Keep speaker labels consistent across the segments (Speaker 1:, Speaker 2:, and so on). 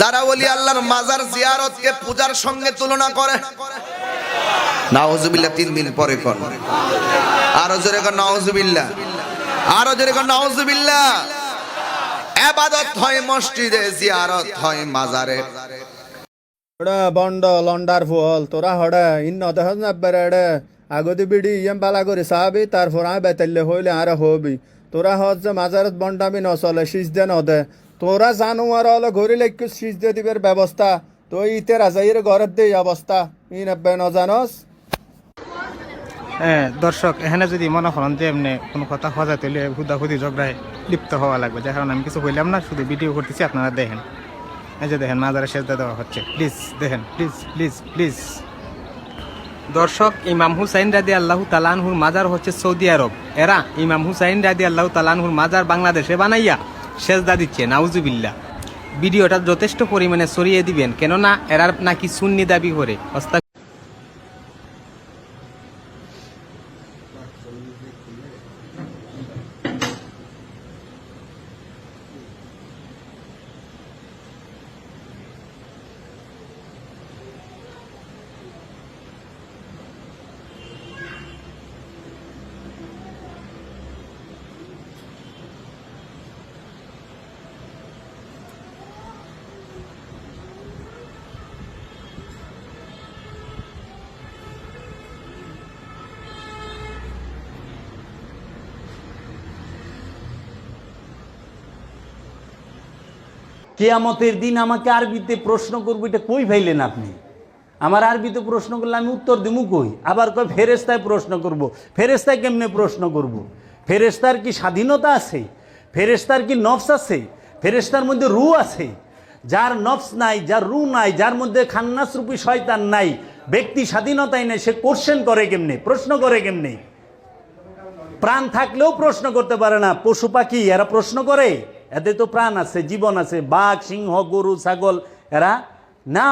Speaker 1: যারা ওলি আল্লাহর মাজার জিয়ারতকে পূজার সঙ্গে তুলনা করে। নাউজুবিল্লাহ, তিন দিন পরে কর আরও জোরে কর নাউজুবিল্লাহ। আরও জোরে কর নাউজুবিল্লাহ। এবাদত হয় মসজিদে, জিয়ারত হয় মাজারে।
Speaker 2: হড়া বন্ড, লন্ডার ফুল তোরা হড়া ইন্ন দেহ না বেড়ে আগতে বিড়ি, ইয়েম বালা করে সাবি তারপর আমি বেতাল্লে হইলে আর হবি। তোরা হজ যে মাজারত বন্ডামি নচলে সিজ দে নদে। তোরা জানুয়ার হলে লেখু সিজ দে দিবের ব্যবস্থা। তো ইতে রাজাইয়ের ঘরের দেই অবস্থা। ই নেবে নজানস
Speaker 3: হ্যাঁ দর্শক, এখানে যদি মনে করেন যে এমনি কোনো কথা হওয়া যায়, তাহলে হুদাহুদি ঝগড়ায় লিপ্ত হওয়া লাগবে। যার কারণে আমি কিছু বললাম না, শুধু ভিডিও করতেছি, আপনারা দেখেন। এই যে দেখেন, মাজারে সেজদা দেওয়া হচ্ছে। প্লিজ দেখেন প্লিজ প্লিজ প্লিজ দর্শক, ইমাম হুসাইন রাদি আল্লাহ তালানহুর মাজার হচ্ছে সৌদি আরব। এরা ইমাম হুসাইন রাদি আল্লাহ তালানহুর মাজার বাংলাদেশে বানাইয়া সেজদা দিচ্ছে নাউজুবিল্লা ভিডিওটা যথেষ্ট পরিমাণে সরিয়ে দিবেন কেননা এরা নাকি সুন্নি দাবি করে।
Speaker 4: কেয়ামতের দিন আমাকে আরবিতে প্রশ্ন করব, এটা কই ভাইলেন আপনি? আমার আরবিতে প্রশ্ন করলে আমি উত্তর দিমু কই? আবার কই ফেরেস্তায় প্রশ্ন করব। ফেরেস্তায় কেমনে প্রশ্ন করব। ফেরেস্তার কি স্বাধীনতা আছে? ফেরেস্তার কি নফস আছে? ফেরেস্তার মধ্যে রু আছে? যার নফস নাই, যার রু নাই, যার মধ্যে খান্নাসরূপী শয়তান নাই, ব্যক্তি স্বাধীনতাই নাই, সে কোশ্চেন করে কেমনে? প্রশ্ন করে কেমনে? প্রাণ থাকলেও প্রশ্ন করতে পারে না। পশু পাখি, এরা প্রশ্ন করে। এদের তো প্রাণ আছে, জীবন আছে, বাঘ, সিংহ, গরু, ছাগল, এরা? না,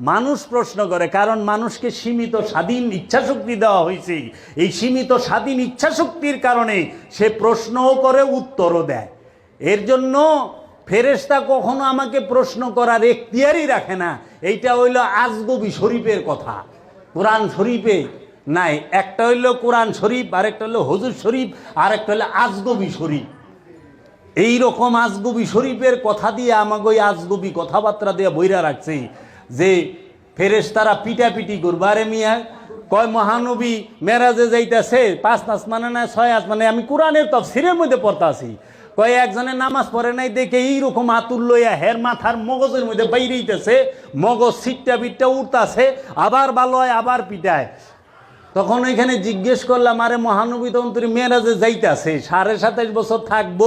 Speaker 4: মানুষ প্রশ্ন করে, কারণ মানুষকে সীমিত স্বাধীন ইচ্ছাশক্তি দেওয়া হয়েছে। এই সীমিত স্বাধীন ইচ্ছাশক্তির কারণে সে প্রশ্নও করে, উত্তরও দেয়। এর জন্য ফেরেশতা কখনো আমাকে প্রশ্ন করার এখতিয়ারই রাখে না। এইটা হইল আজগবি শরীফের কথা। কোরআন শরীফে নাই, একটা হইল কোরআন শরীফ, আরেকটা হলো হজুর শরীফ আর একটা হলো আজগবি শরীফ। এই রকম আজগবি শরীফের কথা দিয়ে আমাকে ওই আজগবি কথাবার্তা দিয়ে বইরা রাখছে যে ফেরেস তারা পিটাপিটি করব। আরে মিয়া, কয় মহানবী মেরাজে যাইতেছে, পাঁচ নাচ মানে না ছয় আস মানে আমি কোরআনের তফসিরের মধ্যে পড়তে আছি কয় একজনে নামাজ পড়ে নাই দেখে এইরকম আতুর লইয়া হের মাথার মগজের মধ্যে বাইরেইতেছে, মগজ সিটটা বিটটা উঠতাছে আবার বালয় আবার পিটায়। তখন ওইখানে জিজ্ঞেস করলাম, আরে মহানবী, তখন তুমি মেয়েরাজে যাইতেছে, সাড়ে সাতাশ বছর থাকব,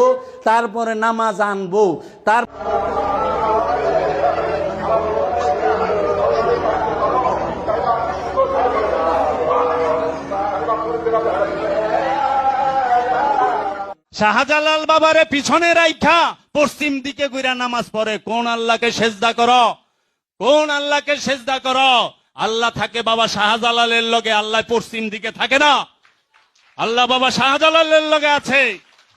Speaker 4: তারপরে নামাজ আনব। তার শাহজালাল বাবারে পিছনে রাইখা, পশ্চিম দিকে গুইরা নামাজ পড়ে। কোন আল্লাহকে সেজদা করো? কোন আল্লাহকে সেজদা করো? আল্লাহ থাকে বাবা শাহজালালের লগে, আল্লাহ পশ্চিম দিকে থাকে না। আল্লাহ বাবা শাহজালালের লগে আছে,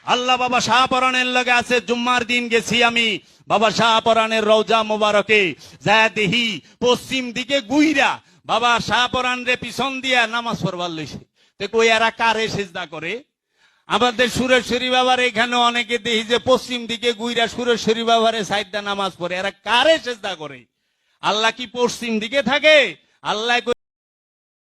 Speaker 4: আল্লাহ বাবা শাহপরানের লগে আছে, জুম্মার দিন গেছি আমি। বাবা শাহপরানের রৌজা মোবারকে যায় দেহি পশ্চিম দিকে গুইরা, বাবা শাহপরান রে পিছন দিয়া নামাজ পড়বার লইছে। তো কই, এরা কারে সেজদা করে? আমাদের সুরেশ্বরী বাবার এখানে অনেকে দেখি যে পশ্চিম দিকে গুইরা সুরেশ্বরী বাবারে সাইডটা নামাজ পড়ে, এরা কারে চেষ্টা করে? আল্লাহ কি পশ্চিম দিকে থাকে? আল্লাহ কই